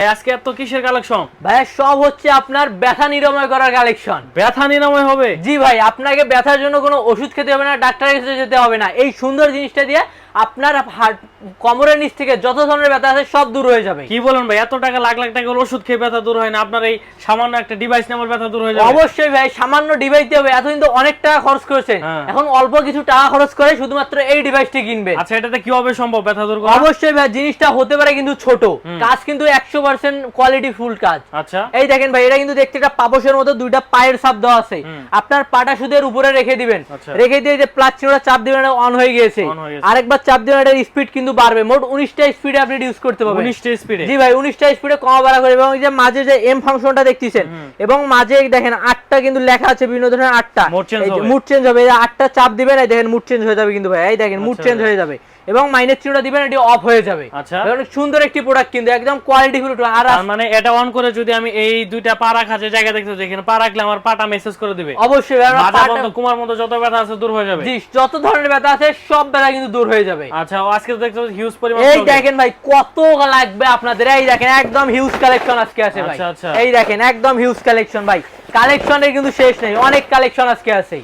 ভাই, আজকে এত কিসের কালেকশন ভাইয়া সব হচ্ছে আপনার ব্যথা নিরাময় করার কালেকশন ব্যথা নিরাময় হবে? জি ভাই আপনাকে ব্যথার জন্য কোনো ওষুধ খেতে হবে না ডাক্তারের কাছে যেতে হবে না। এই সুন্দর জিনিসটা দিয়ে আপনার হার্ট কোমরের নিচ থেকে যত ধরনের ব্যথা আছে সব দূর হয়ে যাবে। কি বলেন ভাই এত টাকা লাখ লাখ টাকার ওষুধ খেয়ে ব্যথা দূর হয় না আপনার এই সামান্য একটা ডিভাইস নামের ব্যথা দূর হয়ে যাবে। অবশ্যই ভাই সামান্য ডিভাইস দিয়ে হবে এতদিন তো অনেক টাকা খরচ করেছেন হ্যাঁ। এখন অল্প কিছু টাকা খরচ করে শুধুমাত্র এই ডিভাইসটি কিনবেন আচ্ছা এটাতে কীভাবে সম্ভব ব্যথা দূর করা? অবশ্যই ভাই জিনিসটা হতে পারে কিন্তু ছোট। কাজ কিন্তু একশো পার্সেন্ট কোয়ালিটি ফুল কাজ। আচ্ছা। এই দেখেন ভাই এটা কিন্তু দেখতে একটা পাপসের মতো দুইটা পায়ের ছাপ দেওয়া আছে। আপনার পাটা সুদের উপরে রেখে দিবেন। আচ্ছা। রেখে দিয়ে যে প্লাস চিহ্নটা চাপ দিবেন অন হয়ে গিয়েছে। আরেকবার চাপ দিন এটার স্পিড কিন্তু বাড়বে মোট উনিশটা স্পিডে আপনি ইউজ করতে পারবেন উনিশটা স্পিডে জি ভাই উনিশটা স্পিডে কমা বাড়া করে এবং এই যে মাঝে যে এম ফাংশনটা দেখতেছেন। এবং মাঝে দেখেন আটটা কিন্তু লেখা আছে বিভিন্ন ধরনের আটটা। মুড চেঞ্জ হবে এই আটটা চাপ দিবেন এই দেখেন মুড চেঞ্জ হয়ে যাবে কিন্তু ভাই এই দেখেন মুড চেঞ্জ। হয়ে যাবে এবং মাইনাস চিহ্নটা দিবেন এটি অফ হয়ে যাবে। আচ্ছা। অনেক সুন্দর একটি প্রোডাক্ট কিন্তু একদম কোয়ালিটি ফুল আর মানে এটা অন করে যদি আমি এই দুইটা পা রাখা যে জায়গা দেখতে যেখানে পা রাখলে আমার পাটা মেসেজ করে দিবে। অবশ্যই বন্ধ কুমার মতো যত ব্যথা আছে দূর হয়ে যাবে। জি যত ধরনের ব্যথা আছে সব ব্যথা কিন্তু দূর হয়ে যাবে। আচ্ছা আজকে দেখতে হিউজ পরিমাণ এই দেখেন ভাই কত লাগবে আপনাদের। এই দেখেন একদম হিউজ কালেকশন আজকে আছে ভাই। আচ্ছা, আচ্ছা। এই দেখেন একদম হিউজ কালেকশন ভাই। কালেকশনের কিন্তু শেষ নেই অনেক কালেকশন আজকে আছে।